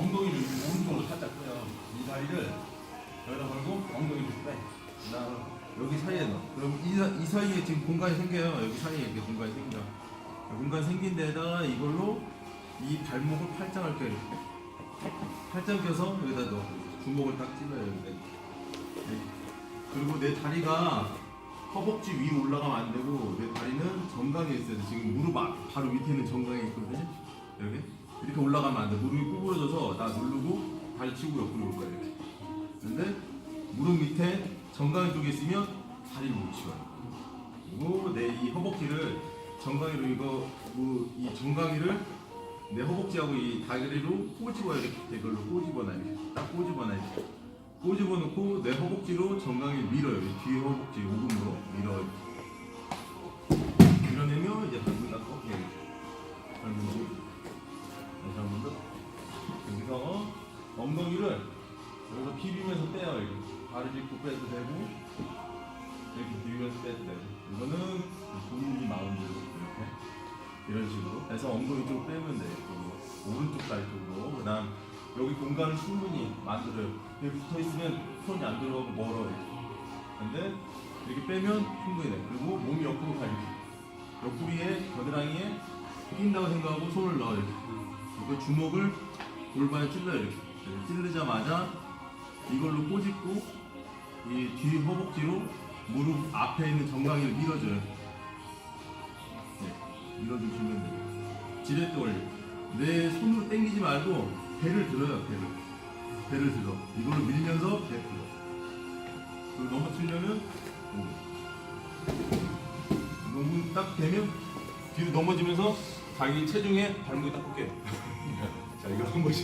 엉덩이를 오른쪽으로 살짝 빼요. 이 다리를 여기다 걸고 엉덩이를 빼. 그다음 여기 사이에 넣어. 그럼 이, 사- 이 사이에 지금 공간이 생겨요. 여기 사이에 이렇게 공간이 생겨. 공간 생긴 데다가 이걸로 이 발목을 팔짱을 껴요. 팔짱 껴서 여기다 넣어. 주먹을 딱 찔러요. 여기다. 네. 그리고 내 다리가 허벅지 위로 올라가면 안 되고 내 다리는 정강에 있어야 돼. 지금 무릎 앞, 바로 밑에 있는 정강이 있거든요. 이렇게 이렇게 올라가면 안 돼. 무릎이 구부러져서 나 누르고 다리 치고 옆으로 올 거야 이렇게. 근데 무릎 밑에 정강 쪽에 있으면 다리를 못 치워요. 그리고 내 이 허벅지를 정강이로 이거 뭐 이 정강이를 내 허벅지하고 이 다리로 꼬집어야 이렇게 이걸로 꼬집어놔 이렇게 딱 꼬집어놔 이렇게 꼬집어 놓고 내 허벅지로 정강이 밀어요 이 뒤에 허벅지 오금으로 밀어 여기서 엉덩이를 여기서 비비면서 떼요 이렇게 발을 짚고 빼도 되고 이렇게 비비면서 빼도 되고. 이거는 본인이 마음대로 이렇게 이런 식으로 해서 엉덩이 쪽으로 빼면 돼요 그리고 오른쪽 다리 쪽으로. 그 다음 여기 공간을 충분히 만들어요. 여기 붙어있으면 손이 안 들어가고 멀어요. 근데 이렇게 빼면 충분히 돼요. 그리고 몸이 옆으로 가요 옆구리에 겨드랑이에 낀다고 생각하고 손을 넣어요. 이렇게. 주먹을 골반에 찔러요 이렇게. 찌르자마자 이걸로 꼬집고 이 뒤 허벅지로 무릎 앞에 있는 정강이를 밀어줘요. 네, 밀어주시면 돼요 지렛대 올려 내 손으로 당기지 말고 배를 들어요 배를. 배를 들어. 이걸로 밀면서 배 들어. 그리고 넘어뜨려면 너무 딱 되면 뒤로 넘어지면서 자기 체중에 발목이 딱 꺾여요. 자 이거 한 번씩